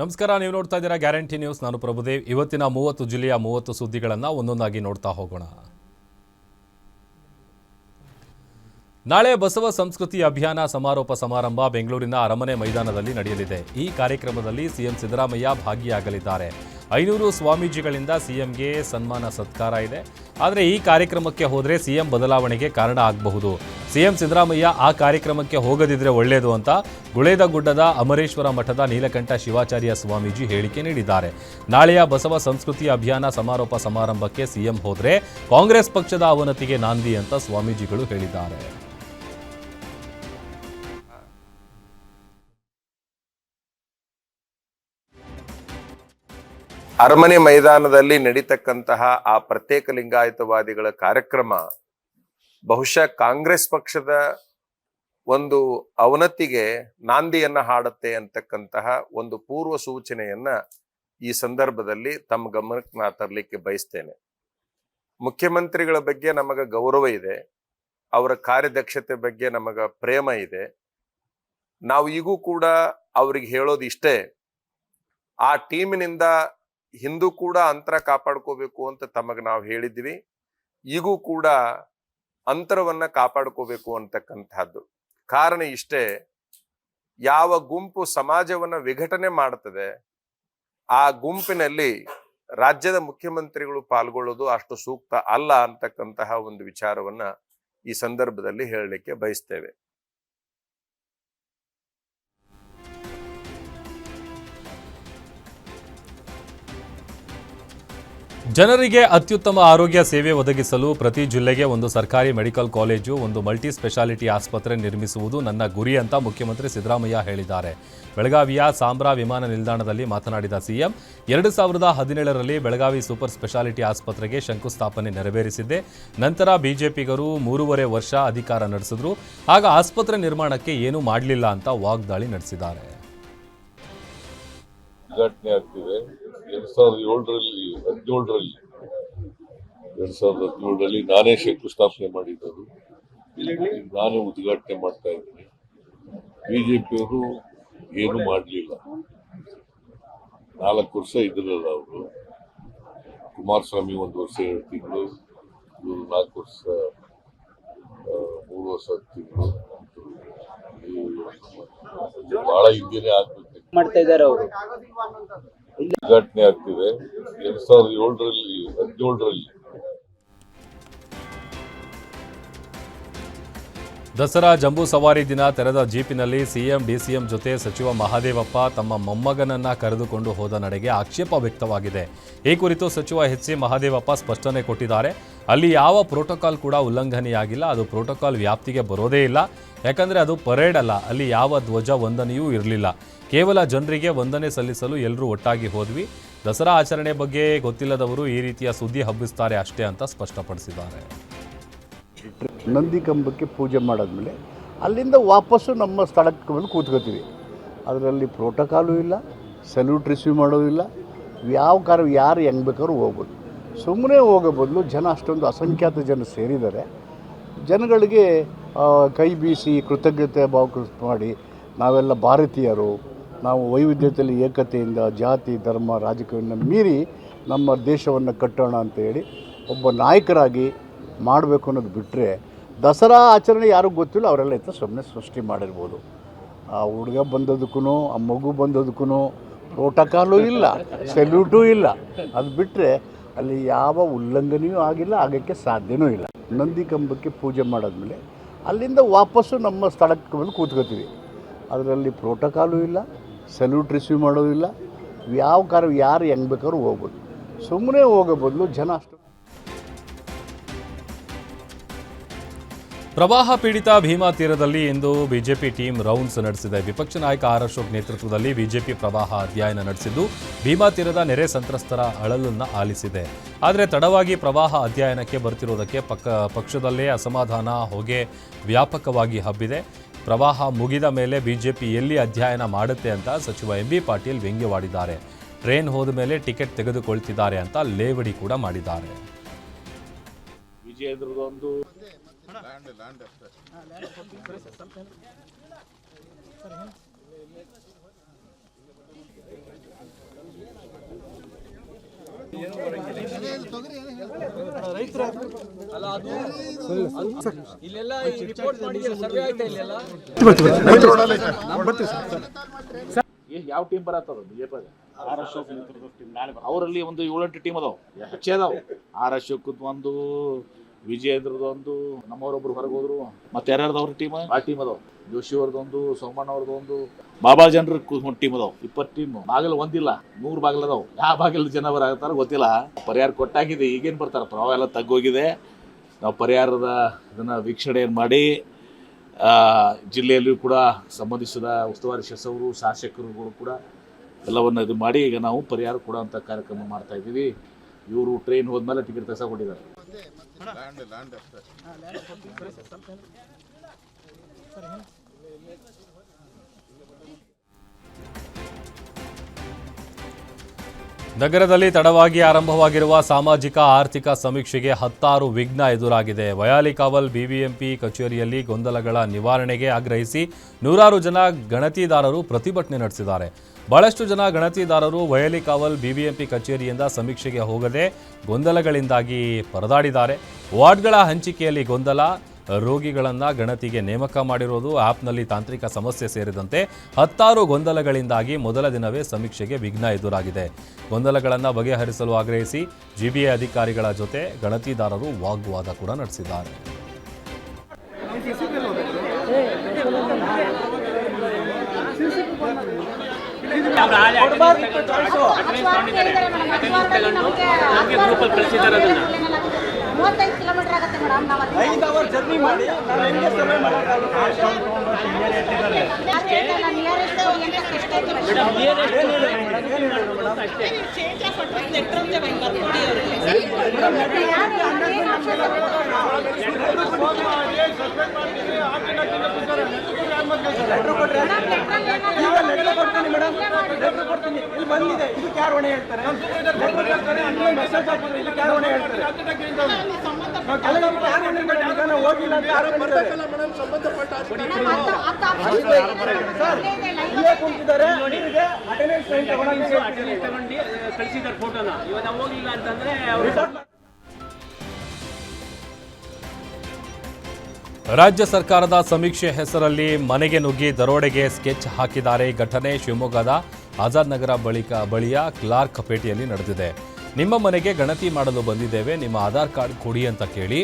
ನಮಸ್ಕಾರ, ನೀವು ನೋಡ್ತಾ ಇದ್ದೀರಾ ಗ್ಯಾರಂಟಿ ನ್ಯೂಸ್. ನಾನು ಪ್ರಭುದೇವ್. ಇವತ್ತಿನ ಮೂವತ್ತು ಜಿಲ್ಲೆಯ ಮೂವತ್ತು ಸುದ್ದಿಗಳನ್ನು ಒಂದೊಂದಾಗಿ ನೋಡ್ತಾ ಹೋಗೋಣ. ನಾಳೆ ಬಸವ ಸಂಸ್ಕೃತಿ ಅಭಿಯಾನ ಸಮಾರೋಪ ಸಮಾರಂಭ ಬೆಂಗಳೂರಿನ ಅರಮನೆ ಮೈದಾನದಲ್ಲಿ ನಡೆಯಲಿದೆ. ಈ ಕಾರ್ಯಕ್ರಮದಲ್ಲಿ ಸಿಎಂ ಸಿದ್ದರಾಮಯ್ಯ ಭಾಗಿಯಾಗಲಿದ್ದಾರೆ. ಐನೂರು ಸ್ವಾಮೀಜಿಗಳಿಂದ ಸಿಎಂಗೆ ಸನ್ಮಾನ ಸತ್ಕಾರ ಇದೆ. ಆದರೆ ಈ ಕಾರ್ಯಕ್ರಮಕ್ಕೆ ಹೋದರೆ ಸಿಎಂ ಬದಲಾವಣೆಗೆ ಕಾರಣ ಆಗಬಹುದು. ಸಿಎಂ ಸಿದ್ದರಾಮಯ್ಯ ಆ ಕಾರ್ಯಕ್ರಮಕ್ಕೆ ಹೋಗದಿದ್ರೆ ಒಳ್ಳೆಯದು ಅಂತ ಗುಳೇದ ಗುಡ್ಡದ ಅಮರೇಶ್ವರ ಮಠದ ನೀಲಕಂಠ ಶಿವಾಚಾರ್ಯ ಸ್ವಾಮೀಜಿ ಹೇಳಿಕೆ ನೀಡಿದ್ದಾರೆ. ನಾಳೆಯ ಬಸವ ಸಂಸ್ಕೃತಿ ಅಭಿಯಾನ ಸಮಾರೋಪ ಸಮಾರಂಭಕ್ಕೆ ಸಿಎಂ ಹೋದರೆ ಕಾಂಗ್ರೆಸ್ ಪಕ್ಷದ ಅವನತಿಗೆ ನಾಂದಿ ಅಂತ ಸ್ವಾಮೀಜಿಗಳು ಹೇಳಿದ್ದಾರೆ. ಅರಮನೆ ಮೈದಾನದಲ್ಲಿ ನಡೀತಕ್ಕಂತಹ ಆ ಪ್ರತ್ಯೇಕ ಲಿಂಗಾಯತವಾದಿಗಳ ಕಾರ್ಯಕ್ರಮ ಬಹುಶಃ ಕಾಂಗ್ರೆಸ್ ಪಕ್ಷದ ಒಂದು ಅವನತಿಗೆ ನಾಂದಿಯನ್ನ ಹಾಡುತ್ತೆ ಅಂತಕ್ಕಂತಹ ಒಂದು ಪೂರ್ವ ಸೂಚನೆಯನ್ನ ಈ ಸಂದರ್ಭದಲ್ಲಿ ತಮ್ಮ ಗಮನಕ್ಕೆ ನಾ ತರಲಿಕ್ಕೆ ಬಯಸ್ತೇನೆ. ಮುಖ್ಯಮಂತ್ರಿಗಳ ಬಗ್ಗೆ ನಮಗ ಗೌರವ ಇದೆ, ಅವರ ಕಾರ್ಯದಕ್ಷತೆ ಬಗ್ಗೆ ನಮಗ ಪ್ರೇಮ ಇದೆ. ನಾವು ಈಗೂ ಕೂಡ ಅವ್ರಿಗೆ ಹೇಳೋದು ಇಷ್ಟೇ, ಆ ಟೀಮಿನಿಂದ ಹಿಂದೂ ಕೂಡ ಅಂತರ ಕಾಪಾಡ್ಕೋಬೇಕು ಅಂತ ತಮಗ ನಾವು ಹೇಳಿದ್ವಿ. ಈಗೂ ಕೂಡ ಅಂತರವನ್ನ ಕಾಪಾಡ್ಕೋಬೇಕು ಅಂತಕ್ಕಂಥದ್ದು. ಕಾರಣ ಇಷ್ಟೇ, ಯಾವ ಗುಂಪು ಸಮಾಜವನ್ನ ವಿಘಟನೆ ಮಾಡ್ತದೆ, ಆ ಗುಂಪಿನಲ್ಲಿ ರಾಜ್ಯದ ಮುಖ್ಯಮಂತ್ರಿಗಳು ಪಾಲ್ಗೊಳ್ಳೋದು ಅಷ್ಟು ಸೂಕ್ತ ಅಲ್ಲ ಅಂತಕ್ಕಂತಹ ಒಂದು ವಿಚಾರವನ್ನ ಈ ಸಂದರ್ಭದಲ್ಲಿ ಹೇಳಲಿಕ್ಕೆ ಬಯಸ್ತೇವೆ. ಜನರಿಗೆ ಅತ್ಯುತ್ತಮ ಆರೋಗ್ಯ ಸೇವೆ ಒದಗಿಸಲು ಪ್ರತಿ ಜಿಲ್ಲೆಗೆ ಒಂದು ಸರ್ಕಾರಿ ಮೆಡಿಕಲ್ ಕಾಲೇಜು, ಒಂದು ಮಲ್ಟಿ ಸ್ಪೆಷಾಲಿಟಿ ಆಸ್ಪತ್ರೆ ನಿರ್ಮಿಸುವುದು ನನ್ನ ಗುರಿ ಅಂತ ಮುಖ್ಯಮಂತ್ರಿ ಸಿದ್ದರಾಮಯ್ಯ ಹೇಳಿದ್ದಾರೆ. ಬೆಳಗಾವಿಯ ಸಾಂಬ್ರಾ ವಿಮಾನ ನಿಲ್ದಾಣದಲ್ಲಿ ಮಾತನಾಡಿದ ಸಿಎಂ, ಎರಡು ಸಾವಿರದ ಹದಿನೇಳರಲ್ಲಿ ಬೆಳಗಾವಿ ಸೂಪರ್ ಸ್ಪೆಷಾಲಿಟಿ ಆಸ್ಪತ್ರೆಗೆ ಶಂಕುಸ್ಥಾಪನೆ ನೆರವೇರಿಸಿದ್ದೆ. ನಂತರ ಬಿಜೆಪಿಗರು ಮೂರುವರೆ ವರ್ಷ ಅಧಿಕಾರ ನಡೆಸಿದ್ರು. ಆಗ ಆಸ್ಪತ್ರೆ ನಿರ್ಮಾಣಕ್ಕೆ ಏನೂ ಮಾಡಲಿಲ್ಲ ಅಂತ ವಾಗ್ದಾಳಿ ನಡೆಸಿದ್ದಾರೆ. ಎರಡ್ ಸಾವಿರದ ಏಳರಲ್ಲಿ ಹದಿನೇಳರಲ್ಲಿ ಎರಡ್ ಸಾವಿರದ ಹದಿನೇಳರಲ್ಲಿ ನಾನೇ ಶಂಕುಸ್ಥಾಪನೆ ಮಾಡಿದ್ದರು ನಾನೇ ಉದ್ಘಾಟನೆ ಮಾಡ್ತಾ ಇದ್ದೀನಿ. ಬಿಜೆಪಿಯವರು ಏನು ಮಾಡಲಿಲ್ಲ. ನಾಲ್ಕು ವರ್ಷ ಇದ್ರಲ್ಲ ಅವರು. ಕುಮಾರಸ್ವಾಮಿ ಒಂದು ವರ್ಷ ಎರಡು ತಿಂಗಳು ಇವರು ನಾಲ್ಕು ವರ್ಷ ಮೂರು ವರ್ಷ ತಿಂಗಳು. ಬಹಳ ಹಿಂದೆನೆ ಆಗ್ಬೇಕು. ಮಾಡ್ತಾ ಇದ್ದಾರೆ ಅವರು. ಉದ್ಘಾಟನೆ ಆಗ್ತಿದೆ. ಎರಡ್ ಸಾವಿರದ ಏಳರಲ್ಲಿ ಹದಿನೇಳರಲ್ಲಿ. ದಸರಾ ಜಂಬೂ ಸವಾರಿ ದಿನ ತೆರೆದ ಜೀಪಿನಲ್ಲಿ ಸಿಎಂ, ಡಿಸಿಎಂ ಜೊತೆ ಸಚಿವ ಮಹಾದೇವಪ್ಪ ತಮ್ಮ ಮೊಮ್ಮಗನನ್ನ ಕರೆದುಕೊಂಡು ಹೋದ ನಡೆಗೆ ಆಕ್ಷೇಪ ವ್ಯಕ್ತವಾಗಿದೆ. ಈ ಕುರಿತು ಸಚಿವ ಎಚ್ ಸಿ ಮಹಾದೇವಪ್ಪ ಸ್ಪಷ್ಟನೆ ಕೊಟ್ಟಿದ್ದಾರೆ. ಅಲ್ಲಿ ಯಾವ ಪ್ರೋಟೋಕಾಲ್ ಕೂಡ ಉಲ್ಲಂಘನೆಯಾಗಿಲ್ಲ. ಅದು ಪ್ರೋಟೋಕಾಲ್ ವ್ಯಾಪ್ತಿಗೆ ಬರೋದೇ ಇಲ್ಲ. ಯಾಕಂದರೆ ಅದು ಪರೇಡ್ ಅಲ್ಲ. ಅಲ್ಲಿ ಯಾವ ಧ್ವಜ ವಂದನೆಯೂ ಇರಲಿಲ್ಲ. ಕೇವಲ ಜನರಿಗೆ ವಂದನೆ ಸಲ್ಲಿಸಲು ಎಲ್ಲರೂ ಒಟ್ಟಾಗಿ ಹೋದ್ವಿ. ದಸರಾ ಆಚರಣೆ ಬಗ್ಗೆ ಗೊತ್ತಿಲ್ಲದವರು ಈ ರೀತಿಯ ಸುದ್ದಿ ಹಬ್ಬಿಸ್ತಾರೆ ಅಷ್ಟೇ ಅಂತ ಸ್ಪಷ್ಟಪಡಿಸಿದ್ದಾರೆ. ನಂದಿ ಕಂಬಕ್ಕೆ ಪೂಜೆ ಮಾಡಾದಮೇಲೆ ಅಲ್ಲಿಂದ ವಾಪಸ್ಸು ನಮ್ಮ ಸ್ಥಳಕ್ಕೆ ಬಂದು ಕೂತ್ಕೋತೀವಿ. ಅದರಲ್ಲಿ ಪ್ರೋಟೋಕಾಲು ಇಲ್ಲ ಸಲ್ಯೂಟ್ ರಿಸೀವ್ ಮಾಡೋದಿಲ್ಲ ಯಾವ ಕಾರ, ಯಾರು ಹೆಂಗೆ ಬೇಕಾದ್ರೂ ಹೋಗ್ಬೋದು. ಸುಮ್ಮನೆ ಹೋಗೋ ಬದಲು ಜನ ಅಷ್ಟೊಂದು ಅಸಂಖ್ಯಾತ ಜನ ಸೇರಿದ್ದಾರೆ. ಜನಗಳಿಗೆ ಕೈ ಬೀಸಿ ಕೃತಜ್ಞತೆ ಭಾವ ಮಾಡಿ ನಾವೆಲ್ಲ ಭಾರತೀಯರು, ನಾವು ವೈವಿಧ್ಯತೆಯಲ್ಲಿ ಏಕತೆಯಿಂದ ಜಾತಿ, ಧರ್ಮ, ರಾಜಕೀಯವನ್ನು ಮೀರಿ ನಮ್ಮ ದೇಶವನ್ನು ಕಟ್ಟೋಣ ಅಂತ ಹೇಳಿ ಒಬ್ಬ ನಾಯಕರಾಗಿ ಮಾಡಬೇಕು ಅನ್ನೋದು ಬಿಟ್ಟರೆ ದಸರಾ ಆಚರಣೆ ಯಾರಿಗೂ ಗೊತ್ತಿಲ್ಲ, ಅವರೆಲ್ಲ ಇತ್ತು ಸುಮ್ಮನೆ ಸೃಷ್ಟಿ ಮಾಡಿರ್ಬೋದು. ಆ ಹುಡುಗ ಬಂದದಕ್ಕೂ ಆ ಮಗು ಬಂದದಕ್ಕೂ ಪ್ರೋಟೋಕಾಲು ಇಲ್ಲ, ಸೆಲ್ಯೂಟೂ ಇಲ್ಲ. ಅದು ಬಿಟ್ಟರೆ ಅಲ್ಲಿ ಯಾವ ಉಲ್ಲಂಘನೆಯೂ ಆಗಿಲ್ಲ, ಆಗೋಕ್ಕೆ ಸಾಧ್ಯನೂ ಇಲ್ಲ. ನಂದಿ ಕಂಬಕ್ಕೆ ಪೂಜೆ ಮಾಡಾದ್ಮೇಲೆ ಅಲ್ಲಿಂದ ವಾಪಸ್ಸು ನಮ್ಮ ಸ್ಥಳಕ್ಕೆ ಬಂದು ಕೂತ್ಕೋತೀವಿ. ಅದರಲ್ಲಿ ಪ್ರೋಟೋಕಾಲು ಇಲ್ಲ, ಸೆಲ್ಯೂಟ್ ರಿಸೀವ್ ಮಾಡೋದಿಲ್ಲ. ಯಾವ ಕಾರ ಯಾರು ಹೆಂಗೆ ಬೇಕಾದ್ರೂ ಹೋಗ್ಬೋದು. ಸುಮ್ಮನೆ ಹೋಗೋ ಬದಲು ಜನ ಅಷ್ಟು ಪ್ರವಾಹ ಪೀಡಿತ ಭೀಮಾ ತೀರದಲ್ಲಿ ಇಂದು ಬಿಜೆಪಿ ಟೀಮ್ ರೌಂಡ್ಸ್ ನಡೆಸಿದೆ. ವಿಪಕ್ಷ ನಾಯಕ ಆರ್ ಅಶೋಕ್ ನೇತೃತ್ವದಲ್ಲಿ ಬಿಜೆಪಿ ಪ್ರವಾಹ ಅಧ್ಯಯನ ನಡೆಸಿದ್ದು, ಭೀಮಾ ತೀರದ ನೆರೆ ಸಂತ್ರಸ್ತರ ಅಳಲನ್ನು ಆಲಿಸಿದೆ. ಆದರೆ ತಡವಾಗಿ ಪ್ರವಾಹ ಅಧ್ಯಯನಕ್ಕೆ ಬರ್ತಿರೋದಕ್ಕೆ ಪಕ್ಕ, ಪಕ್ಷದಲ್ಲೇ ಅಸಮಾಧಾನ ಹೊಗೆ ವ್ಯಾಪಕವಾಗಿ ಹಬ್ಬಿದೆ. ಪ್ರವಾಹ ಮುಗಿದ ಮೇಲೆ ಬಿಜೆಪಿ ಎಲ್ಲಿ ಅಧ್ಯಯನ ಮಾಡುತ್ತೆ ಅಂತ ಸಚಿವ ಎಂ ಬಿ ಪಾಟೀಲ್ ವ್ಯಂಗ್ಯವಾಡಿದ್ದಾರೆ. ಟ್ರೈನ್ ಹೋದ ಮೇಲೆ ಟಿಕೆಟ್ ತೆಗೆದುಕೊಳ್ತಿದ್ದಾರೆ ಅಂತ ಲೇವಡಿ ಕೂಡ ಮಾಡಿದ್ದಾರೆ. ಇಲ್ಲೆಲ್ಲ ರಿಪೋರ್ಟ್ ಮಾಡಿದ್ರೆ ಸರ್ವೆ ಆಯ್ತಾ ಇಲ್ಲೆಲ್ಲ? ಯಾವ ಟೀಮ್ ಬರತ್ತದ ಬಿಜೆಪಿ ಅವರಲ್ಲಿ ಒಂದು ಏಳೆಂಟು ಟೀಮ್ ಅದಾವ. ಹೆಚ್ಚೇ ಅದಾವ. ಆರ್ ಅಶೋಕ್ ಒಂದು ವಿಜಯೇಂದ್ರದ ಒಂದು ನಮ್ಮವರೊಬ್ರು ಹೊರಗೆ ಹೋದ್ರು ಮತ್ತೆ ಯಾರ್ಯಾರ್ದವ್ರ ಟೀಮ್ ಆ ಟೀಮ್ ಅದಾವ. ಜೋಶಿ ಅವ್ರದೊಂದು ಸೋಮಣ್ಣ ಅವ್ರದೊಂದು ಬಾಬಾ ಜನರ ಟೀಮ್ ಅದಾವ. ಇಪ್ಪತ್ತು ಟೀಮ್ ಬಾಗಿಲು ಒಂದಿಲ್ಲ ನೂರು ಬಾಗಿಲು ಅದಾವ. ಯಾವ ಬಾಗಿಲು ಜನ ಬರಾಗತ್ತಾರ ಗೊತ್ತಿಲ್ಲ. ಪರಿಹಾರ ಕೊಟ್ಟಾಗಿದೆ ಈಗೇನು ಬರ್ತಾರ? ಪ್ರವಾಹ ಎಲ್ಲ ತಗ್ಗೋಗಿದೆ. ನಾವು ಪರಿಹಾರದ ಇದನ್ನ ವೀಕ್ಷಣೆ ಮಾಡಿ ಆ, ಜಿಲ್ಲೆಯಲ್ಲಿಯೂ ಕೂಡ ಸಂಬಂಧಿಸಿದ ಉಸ್ತುವಾರಿ ಸಚಿವರು ಶಾಸಕರುಗಳು ಕೂಡ ಎಲ್ಲವನ್ನು ಇದು ಮಾಡಿ ಈಗ ನಾವು ಪರಿಹಾರ ಕೊಡುವಂಥ ಕಾರ್ಯಕ್ರಮ ಮಾಡ್ತಾ ಇದ್ದೀವಿ. ಇವರು ಟ್ರೈನ್ ಹೋದ್ಮೇಲೆ ಟಿಕೆಟ್ ತೆಗೆಸ್ಕೊಂಡಿದ್ದಾರೆ ನಗರದಲ್ಲಿ ತಡವಾಗಿ ಆರಂಭವಾಗಿರುವ ಸಾಮಾಜಿಕ ಆರ್ಥಿಕ ಸಮೀಕ್ಷೆಗೆ ಹತ್ತಾರು ವಿಘ್ನ ಎದುರಾಗಿದೆ. ವಯಾಲಿಕಾವಲ್ ಬಿಬಿಎಂಪಿ ಕಚೇರಿಯಲ್ಲಿ ಗೊಂದಲಗಳ ನಿವಾರಣೆಗೆ ಆಗ್ರಹಿಸಿ ನೂರಾರು ಜನ ಗಣತಿದಾರರು ಪ್ರತಿಭಟನೆ ನಡೆಸಿದ್ದಾರೆ. ಬಹಳಷ್ಟು ಜನ ಗಣತಿದಾರರು ವಯಾಲಿಕಾವಲ್ ಬಿಬಿಎಂಪಿ ಕಚೇರಿಯಿಂದ ಸಮೀಕ್ಷೆಗೆ ಹೋಗದೆ ಗೊಂದಲಗಳಿಂದಾಗಿ ಪರದಾಡಿದ್ದಾರೆ. ವಾರ್ಡ್ಗಳ ಹಂಚಿಕೆಯಲ್ಲಿ ಗೊಂದಲ ರೋಗಿಗಳನ್ನು ಗಣತಿಗೆ ನೇಮಕ ಮಾಡಿರೋದು ಆ್ಯಪ್ನಲ್ಲಿ ತಾಂತ್ರಿಕ ಸಮಸ್ಯೆ ಸೇರಿದಂತೆ ಹತ್ತಾರು ಗೊಂದಲಗಳಿಂದಾಗಿ ಮೊದಲ ದಿನವೇ ಸಮೀಕ್ಷೆಗೆ ವಿಘ್ನ ಎದುರಾಗಿದೆ. ಗೊಂದಲಗಳನ್ನು ಬಗೆಹರಿಸಲು ಆಗ್ರಹಿಸಿ ಜಿಬಿಎ ಅಧಿಕಾರಿಗಳ ಜೊತೆ ಗಣತಿದಾರರು ವಾಗ್ವಾದ ಕೂಡ ನಡೆಸಿದ್ದಾರೆ. ಕಿಲೋಮೀಟರ್ ಆಗುತ್ತೆ ಮೇಡಮ್ ನಾವು ಐದು ಅವರ್ ಜರ್ನಿ ಮಾಡಿ ನಾವು ಹೆಂಗೆ ಸರ್ವೆ ನಿಯರೆಸ್ಟ್ ಯಾರು ಹೊಣೆ ಹೇಳ್ತಾರೆ ಹೋಗಿಲ್ಲ ಅಂತ ಕುಂತಿದ್ದಾರೆ ರಾಜ್ಯ ಸರ್ಕಾರದ ಸಮೀಕ್ಷೆ ಹೆಸರಲ್ಲಿ ಮನೆಗೆ ನುಗ್ಗಿ ದರೋಡೆಗೆ ಸ್ಕೆಚ್ ಹಾಕಿದ್ದಾರೆ ಘಟನೆ ಶಿವಮೊಗ್ಗದ ಆಜಾದ್ ನಗರ ಬಳಿಕ ಬಳಿಯ ಕ್ಲಾರ್ಕ್ ಪೇಟೆಯಲ್ಲಿ ನಡೆದಿದೆ. ನಿಮ್ಮ ಮನೆಗೆ ಗಣತಿ ಮಾಡಲು ಬಂದಿದ್ದೇವೆ, ನಿಮ್ಮ ಆಧಾರ್ ಕಾರ್ಡ್ ಕೊಡಿ ಅಂತ ಕೇಳಿ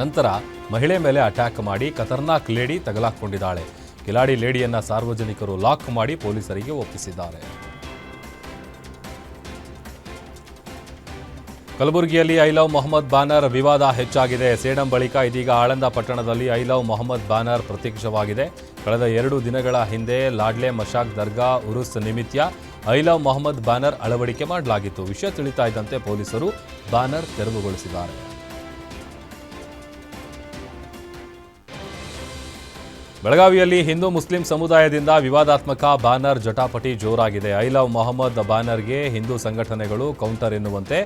ನಂತರ ಮಹಿಳೆ ಮೇಲೆ ಅಟ್ಯಾಕ್ ಮಾಡಿ ಖತರ್ನಾಕ್ ಲೇಡಿ ತಗಲಾಕೊಂಡಿದ್ದಾಳೆ. ಕಿಲಾಡಿ ಲೇಡಿಯನ್ನ ಸಾರ್ವಜನಿಕರು ಲಾಕ್ ಮಾಡಿ ಪೊಲೀಸರಿಗೆ ಒಪ್ಪಿಸಿದ್ದಾರೆ. ಕಲಬುರಗಿಯಲ್ಲಿ ಐ ಲವ್ ಮೊಹಮ್ಮದ್ ಬ್ಯಾನರ್ ವಿವಾದ ಹೆಚ್ಚಾಗಿದೆ. ಸೇಡಂ ಬಳಿಕ ಇದೀಗ ಆಳಂದ ಪಟ್ಟಣದಲ್ಲಿ ಐ ಲವ್ ಮೊಹಮ್ಮದ್ ಬ್ಯಾನರ್ ಪ್ರತ್ಯಕ್ಷವಾಗಿದೆ. ಕಳೆದ ಎರಡು ದಿನಗಳ ಹಿಂದೆ ಲಾಡ್ಲೆ ಮಶಾಕ್ ದರ್ಗಾ ಉರುಸ್ ನಿಮಿತ್ಯ ಐ ಲವ್ ಮೊಹಮ್ಮದ್ ಬ್ಯಾನರ್ ಅಳವಡಿಕೆ ಮಾಡಲಾಗಿತ್ತು. ವಿಷಯ ತಿಳಿತಾ ಇದ್ದಂತೆ ಪೊಲೀಸರು ಬ್ಯಾನರ್ ತೆರವುಗೊಳಿಸಿದ್ದಾರೆ. ಬೆಳಗಾವಿಯಲ್ಲಿ ಹಿಂದೂ ಮುಸ್ಲಿಂ ಸಮುದಾಯದಿಂದ ವಿವಾದಾತ್ಮಕ ಬ್ಯಾನರ್ ಜಟಾಪಟಿ ಜೋರಾಗಿದೆ. ಐ ಲವ್ ಮೊಹಮ್ಮದ್ ಬ್ಯಾನರ್ಗೆ ಹಿಂದೂ ಸಂಘಟನೆಗಳು ಕೌಂಟರ್ ಎನ್ನುವಂತೆ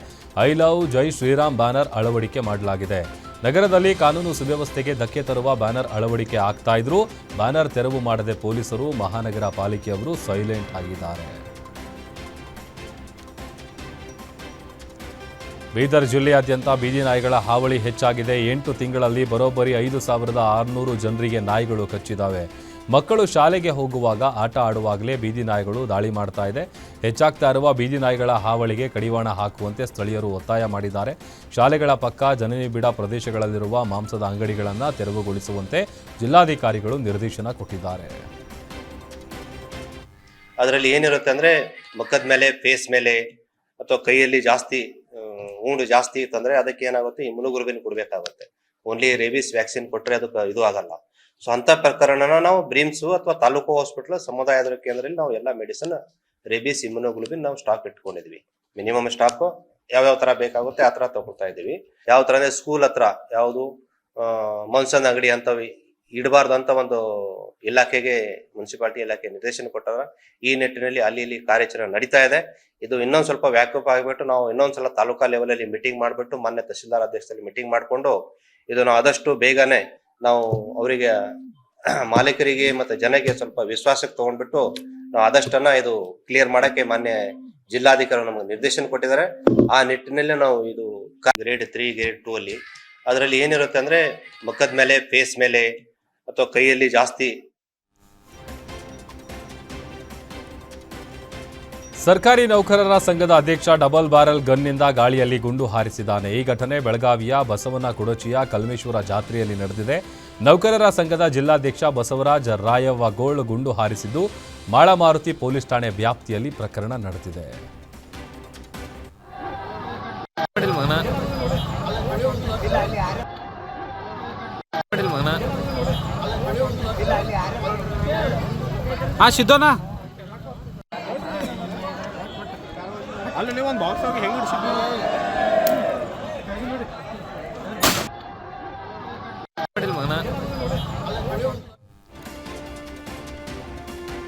I love Jai Shriram banner ಅಳವಡಿಕೆ ಮಾಡಲಾಗಿದೆ. ನಗರದಲ್ಲಿ ಕಾನೂನು ಸುವ್ಯವಸ್ಥೆಗೆ ಧಕ್ಕೆ ತರುವ ಬ್ಯಾನರ್ ಅಳವಡಿಕೆ ಆಗ್ತಾ ಇದ್ರು, ಬ್ಯಾನರ್ ತೆರವು ಮಾಡದೆ ಪೊಲೀಸರು ಮಹಾನಗರ ಪಾಲಿಕೆಯವರು ಸೈಲೆಂಟ್ ಆಗಿದ್ದಾರೆ. ಬೀದರ್ ಜಿಲ್ಲೆಯಾದ್ಯಂತ ಬೀದಿ ನಾಯಿಗಳ ಹಾವಳಿ ಹೆಚ್ಚಾಗಿದೆ. ಎಂಟು ತಿಂಗಳಲ್ಲಿ ಬರೋಬ್ಬರಿ ಐದು ಸಾವಿರದ ಆರುನೂರು ಜನರಿಗೆ ನಾಯಿಗಳು ಕಚ್ಚಿದ್ದಾವೆ ಮಕ್ಕಳು ಶಾಲೆಗೆ ಹೋಗುವಾಗ ಆಟ ಆಡುವಾಗಲೇ ಬೀದಿ ನಾಯಿಗಳು ದಾಳಿ ಮಾಡ್ತಾ ಇದೆ. ಹೆಚ್ಚಾಗ್ತಾ ಇರುವ ಬೀದಿ ನಾಯಿಗಳ ಹಾವಳಿಗೆ ಕಡಿವಾಣ ಹಾಕುವಂತೆ ಸ್ಥಳೀಯರು ಒತ್ತಾಯ ಮಾಡಿದ್ದಾರೆ. ಶಾಲೆಗಳ ಪಕ್ಕ ಜನನಿಬಿಡ ಪ್ರದೇಶಗಳಲ್ಲಿರುವ ಮಾಂಸದ ಅಂಗಡಿಗಳನ್ನು ತೆರವುಗೊಳಿಸುವಂತೆ ಜಿಲ್ಲಾಧಿಕಾರಿಗಳು ನಿರ್ದೇಶನ ಕೊಟ್ಟಿದ್ದಾರೆ. ಅದರಲ್ಲಿ ಏನಿರುತ್ತೆ ಅಂದರೆ ಮುಖದ ಮೇಲೆ ಫೇಸ್ ಮೇಲೆ ಅಥವಾ ಕೈಯಲ್ಲಿ ಜಾಸ್ತಿ ಊಂಡು ಜಾಸ್ತಿ ಇತ್ತಂದ್ರೆ ಅದಕ್ಕೆ ಏನಾಗುತ್ತೆ? ಇಮ್ಯುನೋಗ್ಲೋಬಿನ್ ಕೊಡ್ಬೇಕಾಗುತ್ತೆ. ಓನ್ಲಿ ರೇಬಿಸ್ ವ್ಯಾಕ್ಸಿನ್ ಕೊಟ್ರೆ ಅದಕ್ಕೆ ಇದು ಆಗಲ್ಲ. ಸೊ ಅಂತ ಪ್ರಕರಣನ ನಾವು ಬ್ರೀಮ್ಸ್ ಅಥವಾ ತಾಲೂಕು ಹಾಸ್ಪಿಟಲ್ ಸಮುದಾಯ ಆರೋಗ್ಯ ಕೇಂದ್ರದಲ್ಲಿ ನಾವು ಎಲ್ಲ ಮೆಡಿಸಿನ್ ರೇಬಿಸ್ ಇಮ್ಯುನೋಗ್ಲೋಬಿನ್ ನಾವು ಸ್ಟಾಕ್ ಇಟ್ಕೊಂಡಿದ್ವಿ. ಮಿನಿಮಮ್ ಸ್ಟಾಕ್ ಯಾವ ಯಾವ ತರ ಬೇಕಾಗುತ್ತೆ ಆ ತರ ತಗೋತಾ ಇದೀವಿ ಯಾವ ತರ ಅಂದ್ರೆ ಸ್ಕೂಲ್ ಹತ್ರ ಯಾವುದು ಮನ್ಸನ್ ಅಂಗಡಿ ಅಂತವಿ ಇಡಬಾರ್ದು ಅಂತ ಒಂದು ಇಲಾಖೆಗೆ, ಮುನ್ಸಿಪಾಲಿಟಿ ಇಲಾಖೆ ನಿರ್ದೇಶನ ಕೊಟ್ಟಾರ ಈ ನಿಟ್ಟಿನಲ್ಲಿ ಅಲ್ಲಿ ಇಲ್ಲಿ ಕಾರ್ಯಾಚರಣೆ ನಡೀತಾ ಇದೆ. ಇದು ಇನ್ನೊಂದು ಸ್ವಲ್ಪ ವ್ಯಾಕಪ್ ಆಗಿಬಿಟ್ಟು ನಾವು ಇನ್ನೊಂದ್ಸಲ ತಾಲೂಕಾ ಲೆವೆಲ್ ಅಲ್ಲಿ ಮೀಟಿಂಗ್ ಮಾಡ್ಬಿಟ್ಟು ಮೊನ್ನೆ ತಹಶೀಲ್ದಾರ್ ಅಧ್ಯಕ್ಷದಲ್ಲಿ ಮೀಟಿಂಗ್ ಮಾಡ್ಕೊಂಡು ಇದನ್ನು ಆದಷ್ಟು ಬೇಗನೆ ನಾವು ಅವರಿಗೆ ಮಾಲೀಕರಿಗೆ ಮತ್ತೆ ಜನಕ್ಕೆ ಸ್ವಲ್ಪ ವಿಶ್ವಾಸಕ್ಕೆ ತಗೊಂಡ್ಬಿಟ್ಟು ನಾವು ಆದಷ್ಟನ್ನ ಇದು ಕ್ಲಿಯರ್ ಮಾಡಕ್ಕೆ ಮಾನ್ಯ ಜಿಲ್ಲಾಧಿಕಾರಿ ನಮಗೆ ನಿರ್ದೇಶನ ಕೊಟ್ಟಿದ್ದಾರೆ. ಆ ನಿಟ್ಟಿನಲ್ಲಿ ನಾವು ಇದು ಗ್ರೇಡ್ ತ್ರೀ ಗ್ರೇಡ್ ಟೂ ಅಲ್ಲಿ ಅದರಲ್ಲಿ ಏನಿರುತ್ತೆ ಅಂದ್ರೆ ಮುಖದ ಮೇಲೆ ಫೇಸ್ ಮೇಲೆ ಅಥವಾ ಕೈಯಲ್ಲಿ ಜಾಸ್ತಿ? ಸರ್ಕಾರಿ ನೌಕರರ ಸಂಘದ ಅಧ್ಯಕ್ಷ ಡಬಲ್ ಬ್ಯಾರಲ್ ಗನ್ನಿಂದ ಗಾಳಿಯಲ್ಲಿ ಗುಂಡು ಹಾರಿಸಿದ್ದಾನೆ. ಈ ಘಟನೆ ಬೆಳಗಾವಿಯ ಬಸವನ ಕುಡಚಿಯ ಕಲ್ಮೇಶ್ವರ ಜಾತ್ರೆಯಲ್ಲಿ ನಡೆದಿದೆ. ನೌಕರರ ಸಂಘದ ಜಿಲ್ಲಾಧ್ಯಕ್ಷ ಬಸವರಾಜ್ ರಾಯವ್ವ ಗೋಳ್ ಗುಂಡು ಹಾರಿಸಿದ್ದು ಮಾಳಮಾರುತಿ ಪೊಲೀಸ್ ಠಾಣೆ ವ್ಯಾಪ್ತಿಯಲ್ಲಿ ಪ್ರಕರಣ ನಡೆದಿದೆ. ಹಾ ಸಿದ್ದೋನಾ? ಅಲ್ಲಿ ಒಂದು ಬಾಕ್ಸ್ ಹೋಗಿ ಹೆಂಗ್